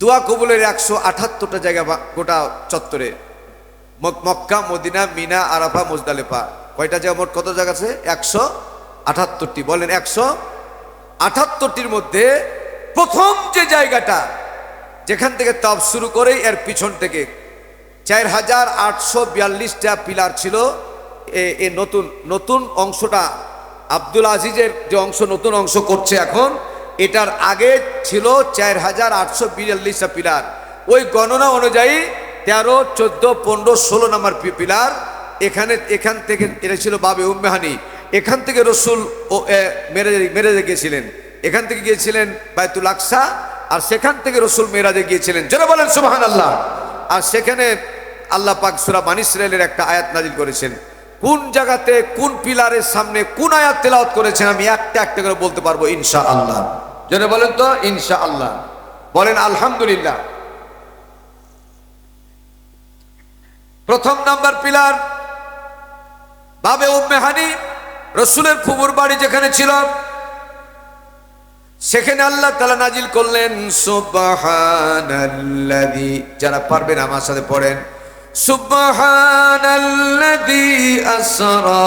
দোয়া কবুলের একশো আঠাত্তরটা জায়গা গোটা চত্বরে। Mock- Mecca, Medina, Mina, Arafah, Muzdalifah. কয়টা জায়গা মোট কত জায়গা আছে? একশো আঠাত্তরটি। বলেন একশো আঠাত্তরটির মধ্যে প্রথম যে জায়গাটা, যেখান থেকে তপ শুরু করে এর পিছন থেকে, চার হাজার আটশো বিয়াল্লিশটা পিলার ছিল। এ নতুন নতুন অংশটা আব্দুল আজিজের যে অংশ, নতুন অংশ করছে এখন এটার আগে ছিল চার হাজার আটশো বিয়াল্লিশটা পিলার। ওই গণনা অনুযায়ী তেরো, চোদ্দ, পনেরো, ষোলো নম্বর পিলার এখানে, এখান থেকে এটা ছিল বাবে উম্মেহানি। এখান থেকে রসুল ও মেরে মেরেজে গিয়েছিলেন। এখান থেকে গিয়েছিলেন বায়তুল আকসা আর সেখান থেকে রসুল মেরাজে গিয়েছিলেন। যারা বলেন সুবাহান আল্লাহ আর সেখানে আল্লাহ পাক সুরা বানি ইসরায়েলের একটা আয়াত নাজিল করেছেন। কোন জায়গাতে কোন পিলারের সামনে কোন আয়াত তেলাওয়াত করেছেন আমি একটা একটা করে বলতে পারব ইনশা আল্লাহ যারা বলেন তো ইনশা আল্লাহ বলেন, আলহামদুলিল্লাহ। প্রথম নাম্বার পিলার, বাবে উম্মে হানি, রসুলের ফুবুর বাড়ি যেখানে ছিল, সেখানে আল্লাহ তালা নাজিল করলেন, সুবহানাল্লাযী, যারা পারবেন আমার সাথে পড়েন, সুবহানাল্লাযী আসরা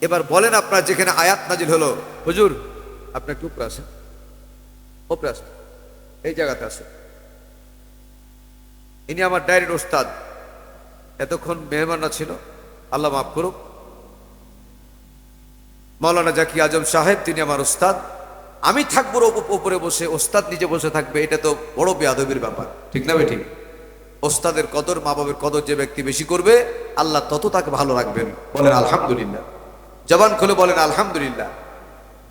এবার বলেন আপনার যেখানে আয়াত নাজিল হলো। হুজুর। আপনি একটু উপরে আসেন। উপরে আসেন। এই জায়গাতে আসেন। ইনি আমার ডাইরেক্ট ওস্তাদ। এতক্ষণ মেহমানরা ছিল। আল্লাহ মাফ করুক। মৌলানা জাকি আজম সাহেব তিনি আমার ওস্তাদ। আমি থাকব ওপ- উপরে বসে ওস্তাদ নিজে বসে থাকবে। এটা তো বড় বেয়াদবির ব্যাপার। ঠিক না ঠিক। ওস্তাদের কদর মা বাবের কদর যে ব্যক্তি বেশি করবে আল্লাহ তত তাকে ভালো রাখবেন। বলেন আলহামদুলিল্লাহ। জবান খুলে বলেন, আলহামদুলিল্লাহ।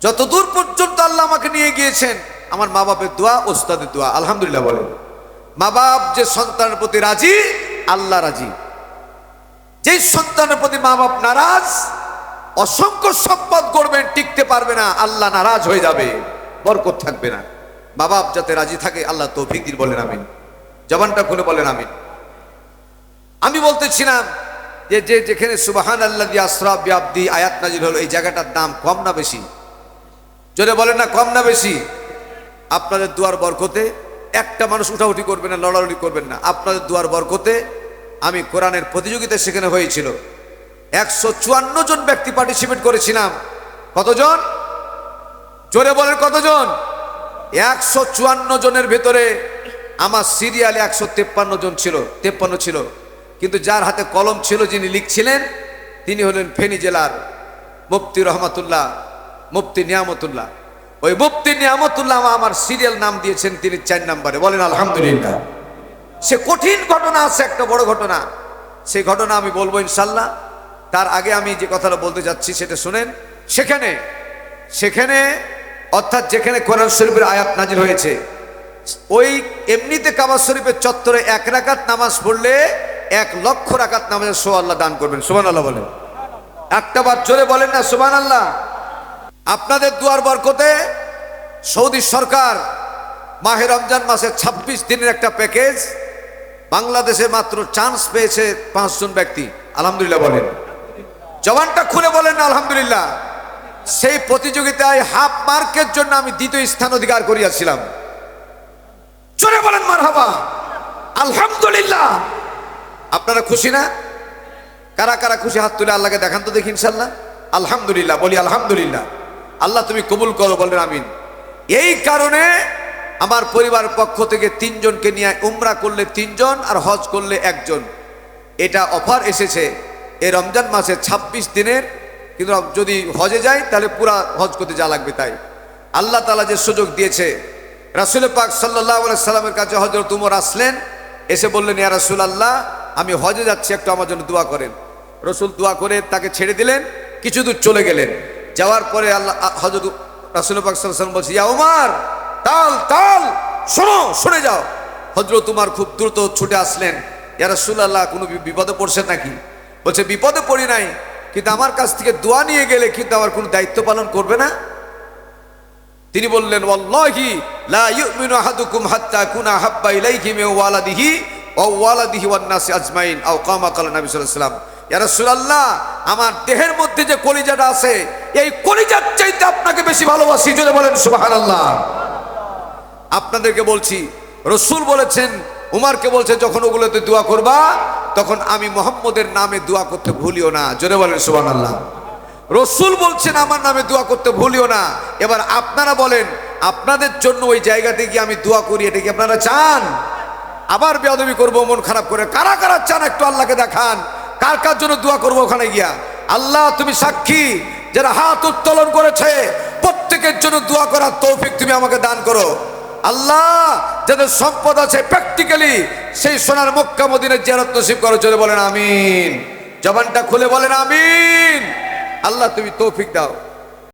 যতদূর পর্যন্ত আল্লাহ আমাকে নিয়ে গিয়েছেন, আমার মা বাপের দোয়া, ওস্তাদের দোয়া, আলহামদুলিল্লাহ বলেন। মা বাপ যে সন্তানের প্রতি রাজি, আল্লাহ রাজি। যেই সন্তানের প্রতি মা বাপ নারাজ, অসংখ্য সম্পদ করবেন টিকতে পারবে না, আল্লাহ নারাজ হয়ে যাবে, বরকত থাকবে না। মা বাপ যাতে রাজি থাকে, আল্লাহ তৌফিক দিন বলেন, আমিন। জবানটা খুলে বলেন, আমিন। আমি বলতেছিলাম যে যে যেখানে সুবাহান আল্লাহ আশরাফ ব্যাব্দি আয়াত নাজির হলো, এই জায়গাটার দাম কম না বেশি? যদি বলেন না, কম না বেশি? আপনাদের দুয়ার বরকতে একটা মানুষ উঠাউঠি করবেন না, লড়ালড়ি করবেন না। আপনাদের দুয়ার বরকতে আমি কোরআনের প্রতিযোগিতা সেখানে হয়েছিল। একশো চুয়ান্ন জন ব্যক্তি পার্টিসিপেট করেছিলাম। কতজন? জোরে বলেন, কতজন? একশো চুয়ান্ন জনের ভেতরে আমার সিরিয়ালে একশো তেপ্পান্ন জন ছিল, তেপ্পান্ন ছিল। কিন্তু যার হাতে কলম ছিল যিনি লিখছিলেন, তিনি হলেন ফেনী জেলার মুফতি রহমাতুল্লাহ, মুফতি নিয়ামতুল্লাহ। ওই মুফতি নিয়ামতুল্লাহ আমার সিরিয়াল নাম দিয়েছেন তিনি চার নাম্বারে। বলেন, আলহামদুলিল্লাহ। সে কঠিন ঘটনা আছে, একটা বড় ঘটনা। সেই ঘটনা আমি বলব ইনশাল্লাহ তার আগে আমি যে কথাটা বলতে যাচ্ছি সেটা শুনেন। সেখানে সেখানে, অর্থাৎ যেখানে কোরআন শরীফের আয়াত নাজির হয়েছে, ওই এমনিতে কাবা শরীফের চত্বরে এক রাকাত নামাজ পড়লে এক লক্ষ রাকাত নামাজের সো আল্লাহ দান করবেন সুবান আল্লাহ বলেন। একটা বার জোরে বলেন না সুবান আল্লাহ আপনাদের দুয়ার বরকতে সৌদি সরকার মাহে রমজান মাসে ২৬ দিনের একটা প্যাকেজ, বাংলাদেশে মাত্র চান্স পেয়েছে পাঁচজন ব্যক্তি। আলহামদুলিল্লাহ বলেন। জবানটা খুলে বলেন আলহামদুলিল্লাহ। সেই প্রতিযোগিতায় হাফ মার্কের জন্য আমি দ্বিতীয় স্থান অধিকার করিয়াছিলাম। চলে বলেন মারহাবা। আলহামদুলিল্লাহ। আপনারা খুশি না? কারা কারা খুশি? হাত তুলে আল্লাহকে দেখান তো দেখি ইনশাল্লাহ। আলহামদুলিল্লাহ, বলি আলহামদুলিল্লাহ। আল্লাহ তুমি কবুল করো, বলেন আমিন। এই কারণে আমার পরিবার পক্ষ থেকে তিনজনকে নিয়ে উমরা করলে তিনজন আর হজ করলে একজন। এটা অফার এসেছে এই রমজান মাসে ২৬ দিনের। কিন্তু যদি হজে যাই, তাহলে পুরা হজ করতে যা লাগবে তাই। আল্লাহ তালা যে সুযোগ দিয়েছে রাসুল পাক সাল্লাহ সাল্লামের কাছে হজরত উমর আসলেন, এসে বললেন, ইয়া রাসুল আল্লাহ আমি হজে যাচ্ছি, একটু আমার জন্য দোয়া করেন। রসুল দোয়া করে তাকে ছেড়ে দিলেন, কিছু দূর চলে গেলেন। যাওয়ার পরে আল্লাহ হজরত রাসুল পাক সাল্লাম বলছে, ইয়া উমার, তাল তাল, শোনো শুনে যাও। হজরত তোমার খুব দ্রুত ছুটে আসলেন, ইয়া রসুল আল্লাহ কোনো বিপদে পড়ছে নাকি? বলছে, বিপদে পড়ি নাই, কিন্তু আমার কাছ থেকে দোয়া নিয়ে গেলে কিন্তু আমার কোনো দায়িত্ব পালন করবে না? তিনি বললেন, ওয়াল্লাহি লা ইউমিনু আহাদুকুম হাত্তা কুনা হাব্বা ইলাইহি মিন ওয়ালাদিহি ওয়া ওয়ালাদিহি ওয়ান আজমাইন, আও কামা কালা নবী আলাইহি ওয়াসাল্লাম। আমার দেহের মধ্যে যে কলিজাটা আছে, এই কলিজার চাইতে আপনাকে বেশি ভালোবাসি যদি বলেন সুবহানাল্লাহ। আপনাদেরকে বলছি, রসুল বলেছেন, উমারকে বলছে যখন ওগুলোতে দোয়া করবা, তখন আমি মোহাম্মদের নামে দোয়া করতে ভুলিও না, জোরে বলেন সুবান আল্লাহ রসুল বলছেন, আমার নামে দোয়া করতে ভুলিও না। এবার আপনারা বলেন, আপনাদের জন্য ওই জায়গাতে গিয়ে আমি দোয়া করি, এটা কি আপনারা চান? আবার বেয়াদবি করব, মন খারাপ করে। কারা কারা চান একটু আল্লাহকে দেখান? কার কার জন্য দোয়া করব ওখানে গিয়া? আল্লাহ, তুমি সাক্ষী। যারা হাত উত্তোলন করেছে, প্রত্যেকের জন্য দোয়া করার তৌফিক তুমি আমাকে দান করো। আল্লাহ, যাদের সম্পদ আছে প্র্যাকটিক্যালি সেই সোনার মক্কা মদিনের জিয়ারত নসিব করো চলে বলেন আমিন। জবানটা খুলে বলেন আমিন। আল্লাহ, তুমি তৌফিক দাও।